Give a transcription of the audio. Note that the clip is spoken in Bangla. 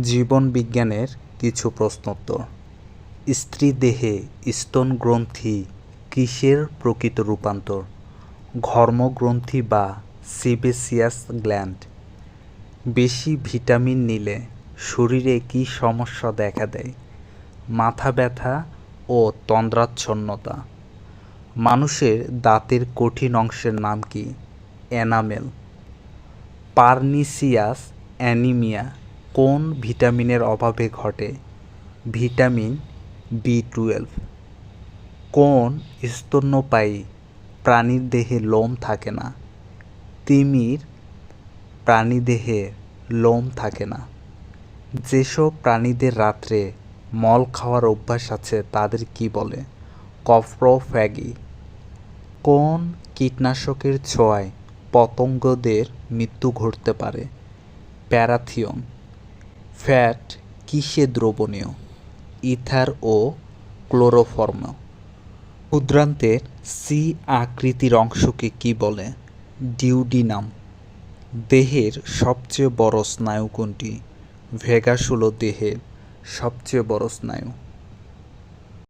জীবন বিজ্ঞানের কিছু প্রশ্নোত্তর। স্ত্রী দেহে স্তন গ্রন্থি কিসের প্রকৃত রূপান্তর? ঘর্মগ্রন্থি বা সিবেসিয়াস গ্ল্যান্ড। বেশি ভিটামিন নিলে শরীরে কী সমস্যা দেখা দেয়? মাথা ব্যথা ও তন্দ্রাচ্ছন্নতা। মানুষের দাঁতের কঠিন অংশের নাম কি? এনামেল। Pernicious anaemia. কোন ভিটামিনের অভাবে ঘটে? Vitamin B twelve. কোন স্তন্যপায়ী প্রাণীর দেহে লোম থাকে না? তিমির প্রাণীদেহে লোম থাকে না। যেসব প্রাণীদের রাত্রে মল খাওয়ার অভ্যাস আছে, তাদের কি বলে? কপ্রোফ্যাগি কোন কীটনাশকের ছোঁয়ায় পতঙ্গদের মৃত্যু ঘটতে পারে? প্যারাথিয়ন। ফ্যাট কিসে দ্রবণীয়? ইথার ও ক্লোরোফর্ম। ক্ষুদ্রান্তের সি আকৃতির অংশকে কি বলে? ডিউডিনাম। দেহের সবচেয়ে বড় স্নায়ু কোনটি? ভেগাস দেহের সবচেয়ে বড় স্নায়ু।